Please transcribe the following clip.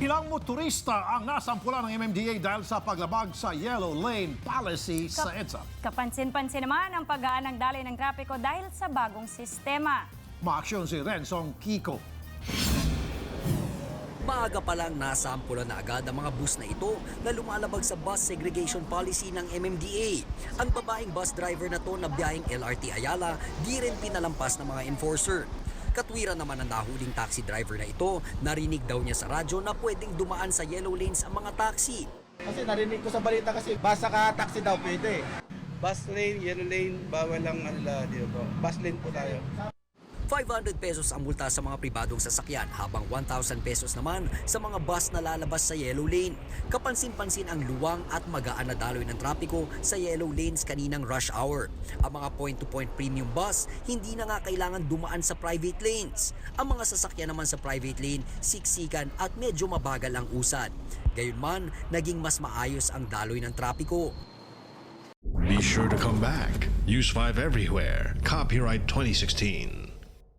Ilang motorista ang nasampulan ng MMDA dahil sa paglabag sa yellow lane policy sa EDSA. Kapansin-pansin naman ang paggaan ng daloy ng trapiko dahil sa bagong sistema. Maaksyon si Rensong Kiko. Maaga pa lang nasampulan na agad ang mga bus na ito na lumalabag sa bus segregation policy ng MMDA. Ang babaeng bus driver na to na biyaheng LRT Ayala di rin pinalampas ng mga enforcer. Katwiran naman ang nahuling taxi driver na ito, narinig daw niya sa radyo na pwedeng dumaan sa yellow lanes ang mga taxi. Kasi narinig ko sa balita kasi basta ka taxi daw pwede. Bus lane, yellow lane, bawal lang ala dito po. Bus lane po tayo. 500 pesos ang multa sa mga pribadong sasakyan habang 1,000 pesos naman sa mga bus na lalabas sa yellow lane. Kapansin-pansin ang luwang at magaan na daloy ng trapiko sa yellow lanes kaninang rush hour. Ang mga point-to-point premium bus hindi na nga kailangan dumaan sa private lanes. Ang mga sasakyan naman sa private lane siksikan at medyo mabagal ang usad. Gayunman, naging mas maayos ang daloy ng trapiko. Be sure to come back. Use 5 everywhere. Copyright 2016.